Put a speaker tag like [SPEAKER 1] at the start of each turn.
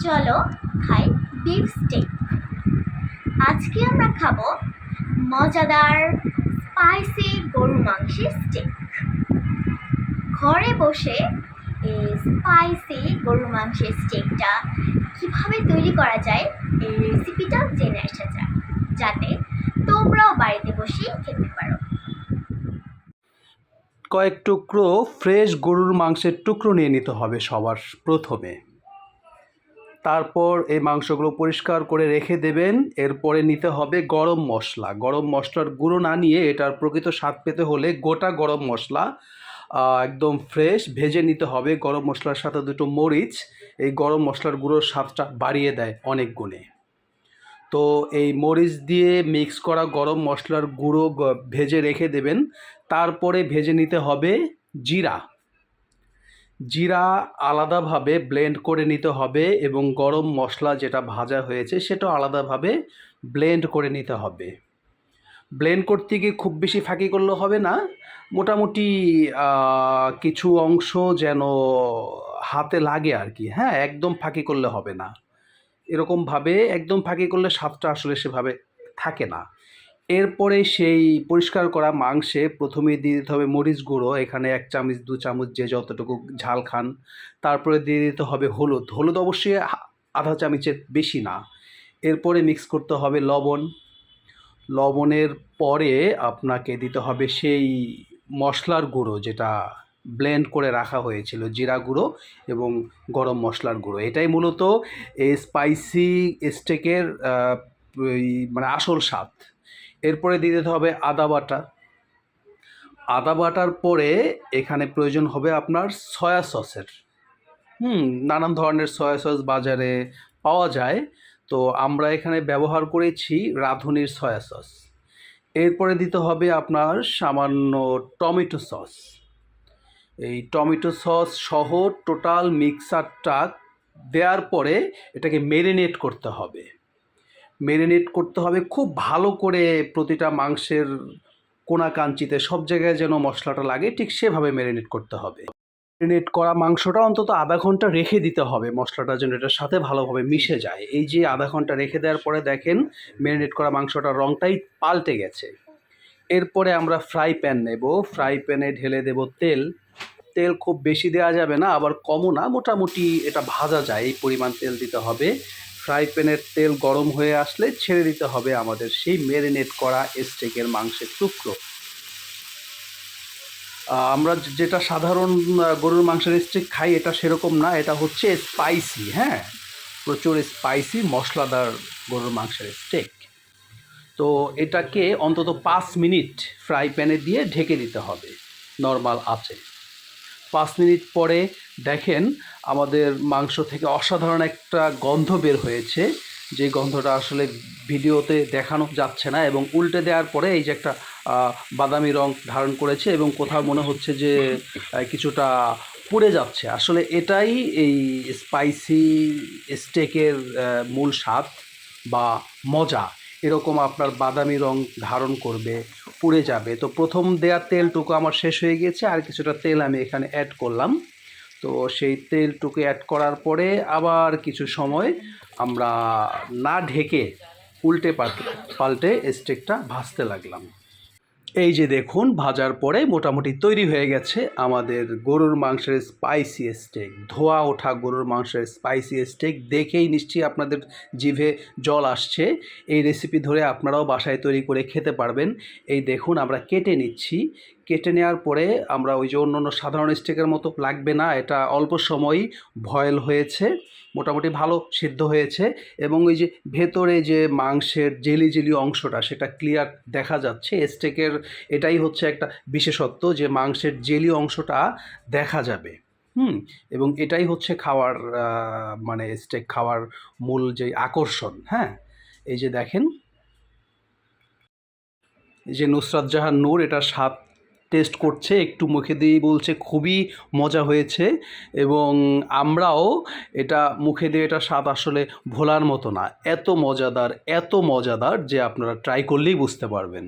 [SPEAKER 1] চলো খাই beef stake আজকে আমরা খাব মজাদার স্পাইসি গরু মাংসের স্টেক ঘরে বসে এই স্পাইসি গরু মাংসের স্টেকটা কীভাবে তৈরি করা যায় এই রেসিপিটা জেনে আসা যাক। যাতে তোমরাও বাড়িতে বসেই খেতে পারো।
[SPEAKER 2] কয়েক টুকরো ফ্রেশ গরুর মাংসের টুকরো নিয়ে নিতে হবে সবার প্রথমে। তারপর এই মাংসগুলো পরিষ্কার করে রেখে দেবেন। এরপরে নিতে হবে গরম মশলা। গরম মশলার গুঁড়ো না নিয়ে এটার প্রকৃত স্বাদ পেতে হলে গোটা গরম মশলা একদম ফ্রেশ ভেজে নিতে হবে। গরম মশলার সাথে দুটো মরিচ, এই গরম মশলার গুঁড়োর স্বাদটা বাড়িয়ে দেয় অনেক গুণে। তো এই মরিচ দিয়ে মিক্স করা গরম মশলার গুঁড়ো ভেজে রেখে দেবেন। তারপরে ভেজে নিতে হবে জিরা। জিরা আলাদাভাবে ব্লেন্ড করে নিতে হবে এবং গরম মশলা যেটা ভাজা হয়েছে সেটা আলাদাভাবে ব্লেন্ড করে নিতে হবে। ব্লেন্ড করতে গিয়ে খুব বেশি ফাঁকি করলে হবে না। মোটামুটি কিছু অংশ যেন হাতে লাগে আর কি হ্যাঁ একদম ফাঁকি করলে হবে না। এরকমভাবে একদম ফাঁকি করলে স্বাদটা আসলে সেভাবে থাকে না। এরপরে সেই পরিষ্কার করা মাংসে প্রথমে দিয়ে দিতে হবে মরিচ গুঁড়ো, এখানে এক চামচ, দু চামচ যে যতটুকু ঝাল খান। তারপরে দিয়ে দিতে হবে হলুদ। হলুদ অবশ্যই আধা চামচের বেশি না। এরপরে মিক্স করতে হবে লবণ। লবণের পরে আপনাকে দিতে হবে সেই মশলার গুঁড়ো যেটা ব্লেন্ড করে রাখা হয়েছিল, জিরা গুঁড়ো এবং গরম মশলার গুঁড়ো। এটাই মূলত এই স্পাইসি স্টেকের মানে আসল স্বাদ। এরপরে দিয়ে দিতে হবে আদা বাটা। আদা বাটার পরে এখানে প্রয়োজন হবে আপনার সয়া সসের। হুম, নানান ধরনের সয়া সস বাজারে পাওয়া যায়। তো আমরা এখানে ব্যবহার করেছি রাঁধুনির সয়া সস। এরপরে দিতে হবে আপনার সামান্য টমেটো সস। এই টমেটো সস সহ টোটাল মিক্সারটা দেওয়ার পরে এটাকে মেরিনেট করতে হবে। মেরিনেট করতে হবে। খুব ভালো করে প্রতিটা মাংসের কোনা কাঞ্চিতে সব জায়গায় যেন মশলাটা লাগে, ঠিক সেভাবে মেরিনেট করতে হবে। মেরিনেট করা মাংসটা অন্তত আধা ঘণ্টা রেখে দিতে হবে, মশলাটা যেন এটার সাথে ভালোভাবে মিশে যায়। এই যে আধা ঘণ্টা রেখে দেওয়ার পরে দেখেন মেরিনেট করা মাংসটার রঙটাই পাল্টে গেছে। এরপরে আমরা ফ্রাই প্যান নেব। ফ্রাই প্যানে ঢেলে দেব তেল। তেল খুব বেশি দেওয়া যাবে না, আবার কমও না, মোটামুটি এটা ভাজা যায়, এই পরিমাণ তেল দিতে হবে। ফ্রাই প্যানের তেল গরম হয়ে আসলে ছেড়ে দিতে হবে আমাদের সেই মেরিনেট করা স্টেকের মাংসের টুকরো। আমরা যেটা সাধারণ গরুর মাংসের স্টেক খাই, এটা সেরকম না, এটা হচ্ছে স্পাইসি হ্যাঁ? প্রচুর স্পাইসি, মশলাদার গরুর মাংসের স্টেক। তো এটাকে অন্তত পাঁচ মিনিট ফ্রাই প্যানে দিয়ে ঢেকে দিতে হবে, নর্মাল আছে পাঁচ মিনিট পরে দেখেন আমাদের মাংস থেকে অসাধারণ একটা গন্ধ বের হয়েছে। যে গন্ধটা আসলে ভিডিওতে দেখানো যাচ্ছে না এবং উল্টে দেওয়ার পরে এই যে একটা বাদামি রং ধারণ করেছে এবং কোথাও মনে হচ্ছে যে কিছুটা পুড়ে যাচ্ছে। আসলে এটাই এই স্পাইসি স্টেকের মূল স্বাদ বা মজা। এরকম আপনার বাদামি রং ধারণ করবে, পুড়ে যাবে। তো প্রথম দেওয়া তেলটুকু আমার শেষ হয়ে গিয়েছে, আর কিছুটা তেল আমি এখানে অ্যাড করলাম। তো সেই তেলটুকু অ্যাড করার পরে আবার কিছু সময় আমরা না ঢেকে উল্টে পাল্টে পাল্টে স্টেকটা ভাজতে লাগলাম। এই যে দেখুন, ভাজার পরে মোটামুটি তৈরি হয়ে গেছে আমাদের গরুর মাংসের স্পাইসি স্টেক ধোয়া ওঠা গরুর মাংসের স্পাইসি স্টেক দেখেই নিশ্চয়ই আপনাদের জিভে জল আসছে। এই রেসিপি ধরে আপনারাও বাসায় তৈরি করে খেতে পারবেন। এই দেখুন, আমরা কেটে নিচ্ছি। কেটে নেওয়ার পরে আমরা ওই যে অন্য অন্য সাধারণ স্টেকের মতো লাগবে না, এটা অল্প সময়ই ভয়েল হয়েছে, মোটামুটি ভালো সিদ্ধ হয়েছে এবং ওই যে ভেতরে যে মাংসের জেলি জেলি অংশটা সেটা ক্লিয়ার দেখা যাচ্ছে স্টেকের এটাই হচ্ছে একটা বিশেষত্ব যে মাংসের জেলি অংশটা দেখা যাবে, হুম, এবং এটাই হচ্ছে খাওয়ার মানে স্টেক খাওয়ার মূল যে আকর্ষণ হ্যাঁ এই যে দেখেন যে নুসরাত জাহান নূর এটা স্বাদ টেস্ট করছে, একটু মুখে দিয়ে বলছে, খুবই মজা হয়েছে এবং আমরাও এটা মুখে দিয়ে এটা স্বাদ আসলে ভোলার মতো না। এত মজাদার এত মজাদার যে আপনারা ট্রাই করলেই বুঝতে পারবেন।